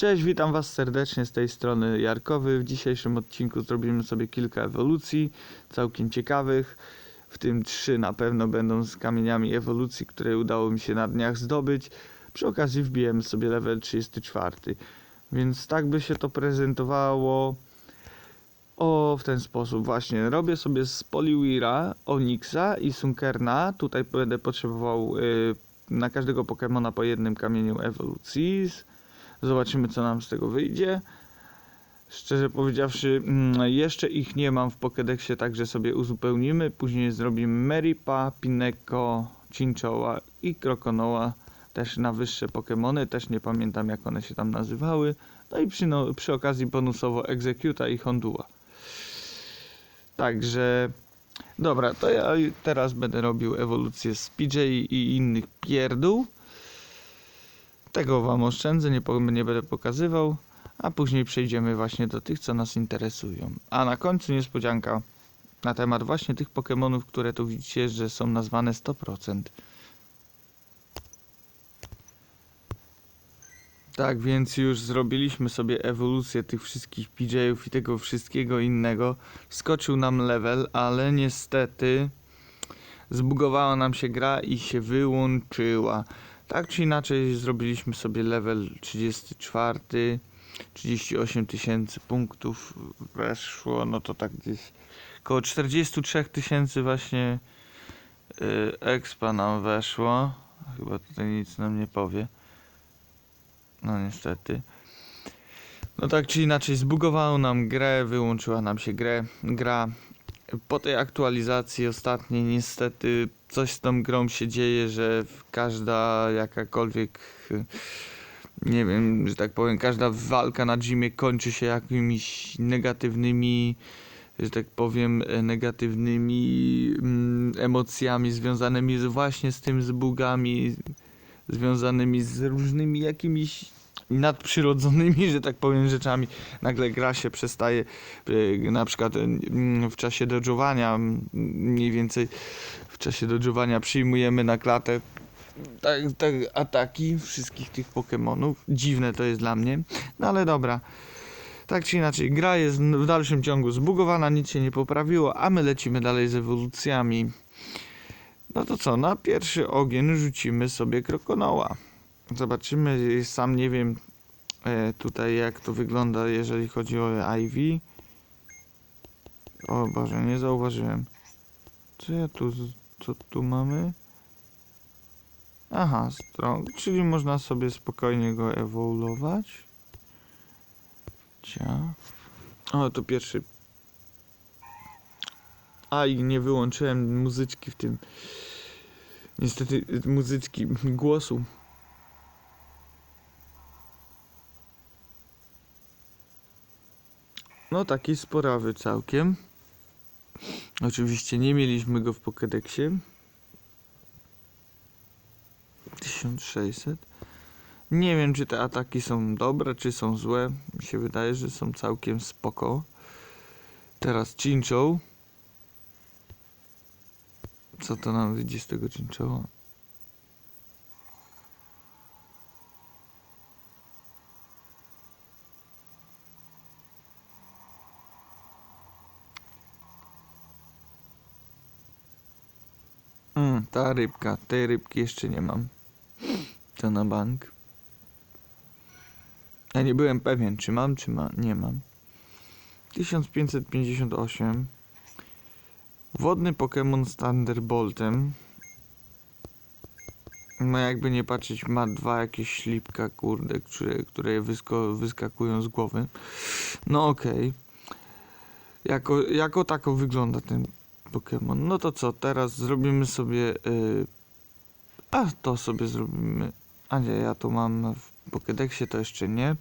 Cześć, witam Was serdecznie z tej strony Jarkowy. W dzisiejszym odcinku zrobimy sobie kilka ewolucji, całkiem ciekawych. W tym trzy na pewno będą z kamieniami ewolucji, które udało mi się na dniach zdobyć. Przy okazji wbijemy sobie level 34. Więc tak by się to prezentowało. O, w ten sposób właśnie. Robię sobie z Poliwira, Onyxa i Sunkerna. Tutaj będę potrzebował y, na każdego Pokemona po jednym kamieniu ewolucji. Zobaczymy, co nam z tego wyjdzie. Szczerze powiedziawszy, mm, jeszcze ich nie mam w Pokédexie, także sobie uzupełnimy. Później zrobimy Meripa, Pineko, Chinchoła i Krokonoła. Też na wyższe Pokémony, też nie pamiętam jak one się tam nazywały. No i przy, no, przy okazji bonusowo Executa i Hondua. Także... Dobra, to ja teraz będę robił ewolucję z PJ i innych pierdół. Tego wam oszczędzę, nie, nie będę pokazywał, a później przejdziemy właśnie do tych, co nas interesują. A na końcu niespodzianka na temat właśnie tych Pokémonów, które tu widzicie, że są nazwane 100%. Tak więc już zrobiliśmy sobie ewolucję tych wszystkich PJ-ów i tego wszystkiego innego. Skoczył nam level, ale niestety zbugowała nam się gra i się wyłączyła. Tak czy inaczej zrobiliśmy sobie level 34, 38 tysięcy punktów weszło, no to tak gdzieś około 43 tysięcy właśnie yy, expa nam weszło. Chyba tutaj nic nam nie powie. No niestety. No tak czy inaczej zbugowało nam grę, wyłączyła nam się grę, gra. Po tej aktualizacji ostatniej niestety coś z tą grą się dzieje, że każda jakakolwiek nie wiem, że tak powiem, każda walka na gymie kończy się jakimiś negatywnymi, że tak powiem, negatywnymi mm, emocjami związanymi właśnie z tym z bugami, związanymi z różnymi jakimiś nadprzyrodzonymi, że tak powiem, rzeczami. Nagle gra się przestaje, e, na przykład e, w czasie dodżowania, mniej więcej w czasie dodżowania przyjmujemy na klatę tak, tak, ataki wszystkich tych Pokémonów. Dziwne to jest dla mnie, no ale dobra. Tak czy inaczej, gra jest w dalszym ciągu zbugowana, nic się nie poprawiło, a my lecimy dalej z ewolucjami. No to co, na pierwszy ogień rzucimy sobie krokonoła. Zobaczymy, sam nie wiem e, tutaj jak to wygląda, jeżeli chodzi o Ivy. O Boże, nie zauważyłem. Co ja tu, co tu mamy? Aha, strong, czyli można sobie spokojnie go ewoluować. Cia. O, to pierwszy. A i nie wyłączyłem muzyczki w tym. Niestety muzyczki głosu. No taki sporawy całkiem. Oczywiście nie mieliśmy go w Pokédexie. 1600. Nie wiem, czy te ataki są dobre, czy są złe. Mi się wydaje, że są całkiem spoko. Teraz Chinchou. Co to nam wyjdzie z tego Chinchoua? Mm, ta rybka, tej rybki jeszcze nie mam. To na bank. Ja nie byłem pewien, czy mam, czy ma, nie mam. 1558. Wodny Pokémon z Thunderboltem. No jakby nie patrzeć, ma dwa jakieś ślipka, kurde, które, które wysko, wyskakują z głowy. No okej. Jako, jako tako wygląda ten Pokémon. No to co, teraz zrobimy sobie... y, a to sobie zrobimy... A nie, ja to mam w Pokédexie, to jeszcze nie.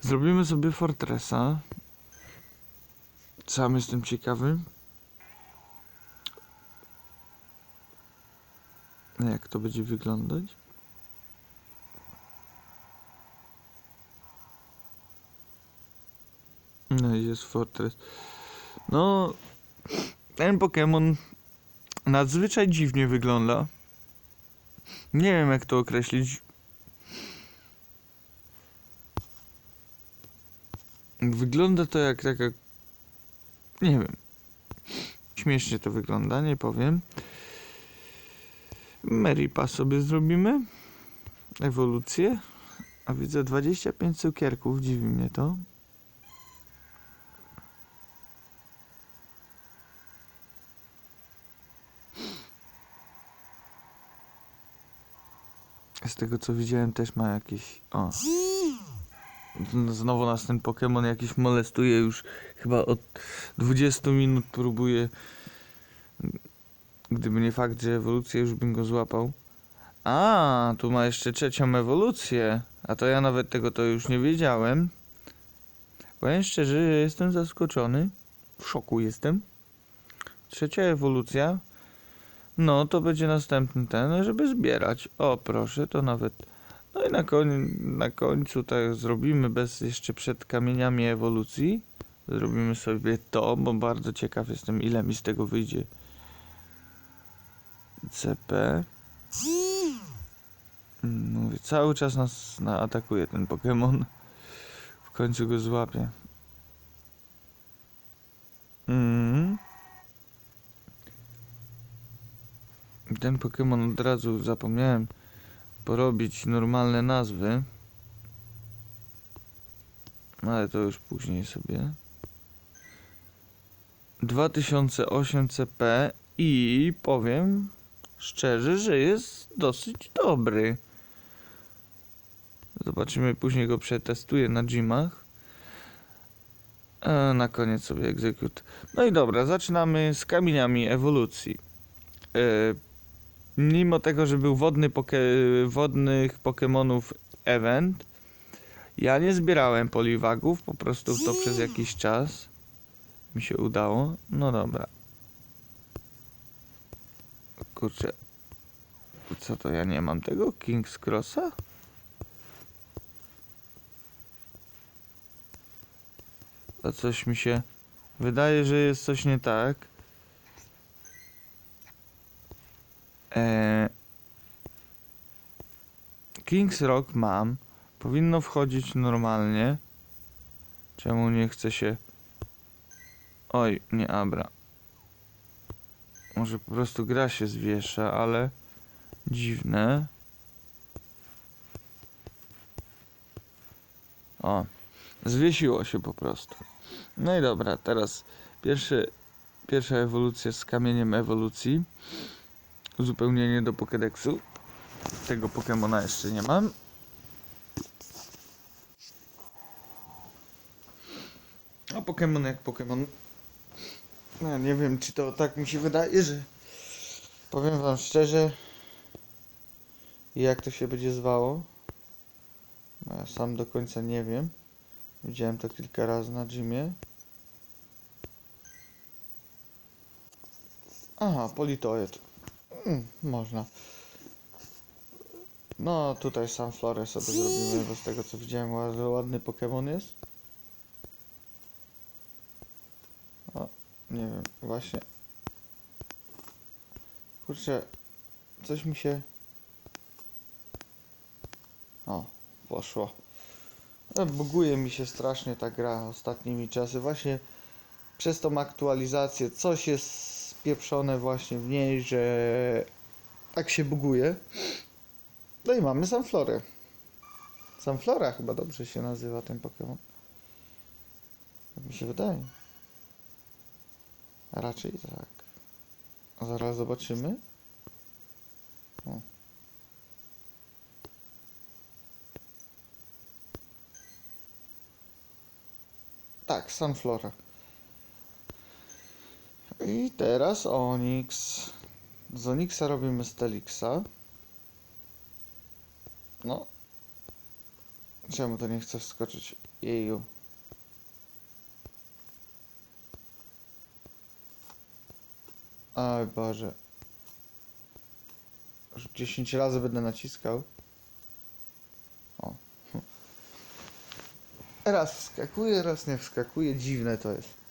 Zrobimy sobie Fortressa. Sam jestem ciekawy. Jak to będzie wyglądać? No i jest Fortress. No, ten Pokémon nadzwyczaj dziwnie wygląda. Nie wiem jak to określić. Wygląda to jak taka. Nie wiem. Śmiesznie to wygląda, nie powiem. Meripa sobie zrobimy. Ewolucję. A widzę 25 cukierków, dziwi mnie to. Z tego co widziałem też ma jakieś... O. Znowu nas ten Pokémon jakiś molestuje już chyba od 20 minut próbuje. Gdyby nie fakt, że ewolucję już bym go złapał. A, tu ma jeszcze trzecią ewolucję. A to ja nawet tego to już nie wiedziałem. Powiem szczerze, że jestem zaskoczony. W szoku jestem. Trzecia ewolucja. No, to będzie następny ten, żeby zbierać. O, proszę, to nawet. No i na, koń, na końcu tak zrobimy bez jeszcze przed kamieniami ewolucji. Zrobimy sobie to, bo bardzo ciekaw jestem, ile mi z tego wyjdzie. CP. Mówię, cały czas nas na- atakuje ten Pokémon. W końcu go złapię. Ten Pokémon od razu zapomniałem porobić normalne nazwy. Ale to już później sobie. 2008 CP i powiem szczerze, że jest dosyć dobry. Zobaczymy, później go przetestuję na gymach. A na koniec sobie execute. No i dobra, zaczynamy z kamieniami ewolucji. E, mimo tego, że był wodny poke wodnych Pokémonów event, ja nie zbierałem poliwagów, po prostu to przez jakiś czas mi się udało. No dobra. Kurczę. Co to ja nie mam tego? King's Crossa? A coś mi się wydaje, że jest coś nie tak. Eee, King's Rock mam. Powinno wchodzić normalnie. Czemu nie chce się... Oj, nie Abra. Może po prostu gra się zwiesza, ale... Dziwne. O, zwiesiło się po prostu. No i dobra, teraz pierwszy, pierwsza ewolucja z kamieniem ewolucji. Uzupełnienie do Pokédexu. Tego Pokemona jeszcze nie mam. A Pokémon jak Pokémon. No, nie wiem, czy to tak mi się wydaje, że powiem wam szczerze, jak to się będzie zwało. No, ja sam do końca nie wiem. Widziałem to kilka razy na gymie. Aha, politoid. Mm, można. No, tutaj sam florę sobie zrobimy, bo z tego co widziałem, ładny, Pokémon jest. O, nie wiem, właśnie. Kurczę, coś mi się... O, poszło. No, buguje mi się strasznie ta gra ostatnimi czasy. Właśnie przez tą aktualizację coś jest spieprzone właśnie w niej, że tak się buguje. No i mamy Sunflorę. Sunflora chyba dobrze się nazywa ten Pokémon. Tak mi się wydaje. A raczej tak. A zaraz zobaczymy. O. Tak, Sunflora. I teraz Onyx. Z Onyxa robimy Stelixa. No. Czemu to nie chce wskoczyć? Jeju. Oj Boże. Już 10 razy będę naciskał. O. Raz wskakuje, raz nie wskakuje. Dziwne to jest.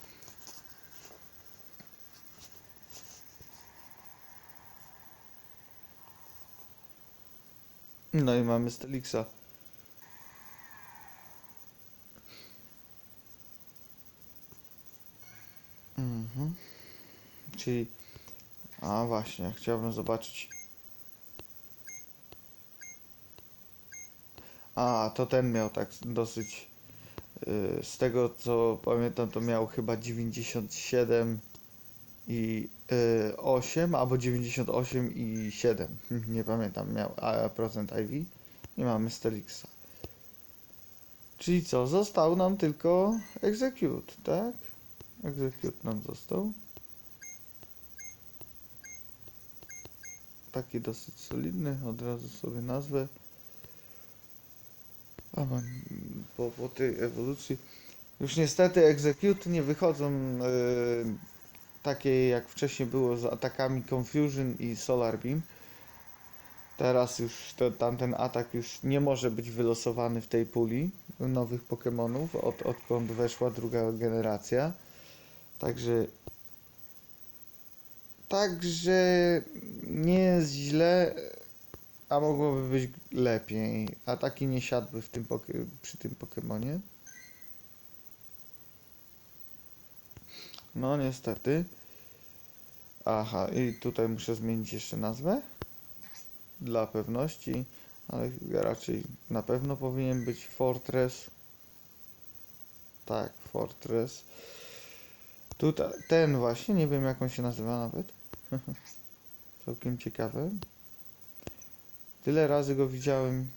No i mamy Stelixa. Mhm. Czyli... A właśnie, chciałbym zobaczyć... A, to ten miał tak dosyć... Y, z tego co pamiętam to miał chyba 97 i y, 8, albo 98 i 7. Nie pamiętam, miał procent IV. Nie mamy Sterixa. Czyli co? Został nam tylko Execute, tak? Execute nam został. Taki dosyć solidny, od razu sobie nazwę. A po, po tej ewolucji. Już niestety Execute nie wychodzą e, takie jak wcześniej było z atakami Confusion i Solar Beam. Teraz już to, tamten atak już nie może być wylosowany w tej puli nowych Pokémonów, od, odkąd weszła druga generacja. Także Także nie jest źle, a mogłoby być lepiej. Ataki nie siadły w tym przy tym Pokemonie. No niestety. Aha, i tutaj muszę zmienić jeszcze nazwę. Dla pewności, ale raczej na pewno powinien być Fortress. Tak, Fortress. Tutaj, ten właśnie, nie wiem jak on się nazywa nawet. Całkiem ciekawe. Tyle razy go widziałem.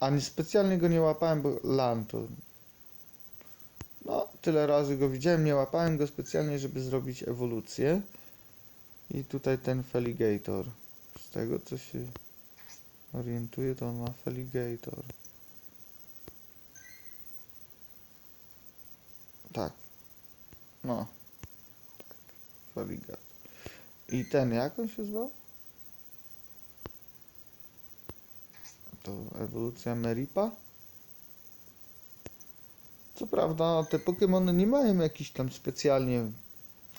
Ani specjalnie go nie łapałem, bo lan to. Tyle razy go widziałem, nie łapałem go specjalnie, żeby zrobić ewolucję. I tutaj ten Feligator. Z tego co się orientuję, to on ma Feligator. Tak. No. Tak. Feligator. I ten jak on się zwał? To ewolucja Meripa? Prawda, te Pokémony nie mają jakichś tam specjalnie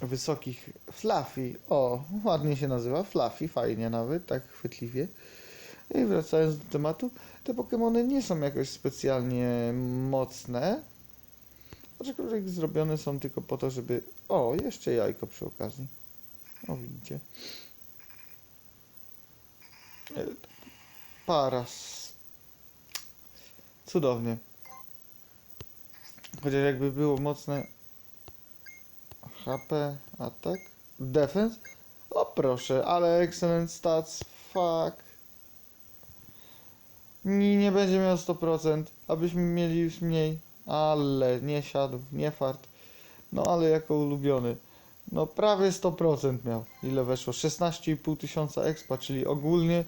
wysokich Fluffy. O, ładnie się nazywa. Fluffy, fajnie nawet, tak chwytliwie. I wracając do tematu, te Pokémony nie są jakoś specjalnie mocne. Aczkolwiek zrobione są tylko po to, żeby... O, jeszcze jajko przy okazji. O, widzicie. E, Paras. Cudownie. Chociaż jakby było mocne HP, atak, defense. O proszę, ale excellent stats, fuck. Nie, nie będzie miał 100%, abyśmy mieli już mniej. Ale nie siadł, nie fart. No ale jako ulubiony. No prawie 100% miał. Ile weszło? 16,5 tysiąca expa, czyli ogólnie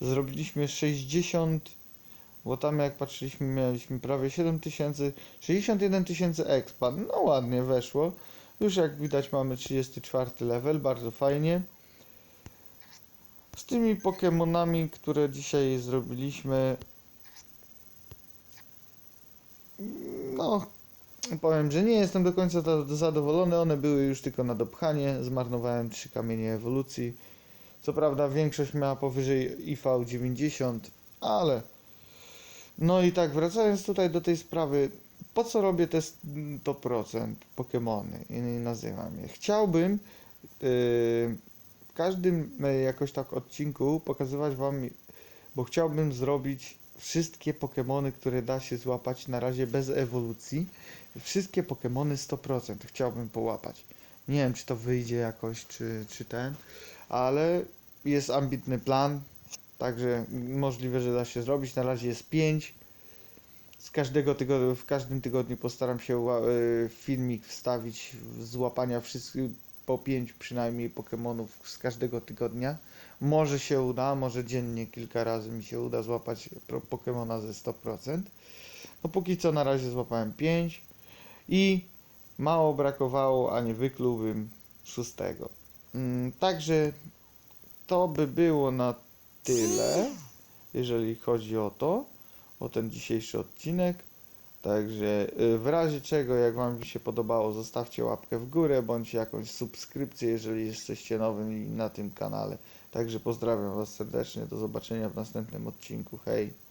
zrobiliśmy 60, bo tam jak patrzyliśmy mieliśmy prawie 7 tysięcy, 61 tysięcy expa. No ładnie weszło. Już jak widać mamy 34 level, bardzo fajnie. Z tymi Pokémonami, które dzisiaj zrobiliśmy, no powiem, że nie jestem do końca za- zadowolony. One były już tylko na dopchanie. Zmarnowałem trzy kamienie ewolucji. Co prawda większość miała powyżej IV 90, ale no i tak wracając tutaj do tej sprawy, po co robię te 100% Pokémony i nazywam je? Chciałbym yy, w każdym yy, jakoś tak odcinku pokazywać wam, bo chciałbym zrobić wszystkie Pokémony, które da się złapać na razie bez ewolucji. Wszystkie Pokémony 100% chciałbym połapać. Nie wiem, czy to wyjdzie jakoś, czy, czy ten, ale jest ambitny plan, także możliwe, że da się zrobić. Na razie jest 5. Z każdego tygodnia, w każdym tygodniu postaram się y, filmik wstawić z złapania wszystkich po 5 przynajmniej Pokémonów z każdego tygodnia. Może się uda, może dziennie kilka razy mi się uda złapać Pokemona ze 100%. No póki co na razie złapałem 5 i mało brakowało, a nie wyklułbym szóstego. Mm, także to by było na tyle, jeżeli chodzi o to, o ten dzisiejszy odcinek. Także y, w razie czego, jak Wam się podobało, zostawcie łapkę w górę bądź jakąś subskrypcję, jeżeli jesteście nowym na tym kanale. Także pozdrawiam Was serdecznie, do zobaczenia w następnym odcinku. Hej!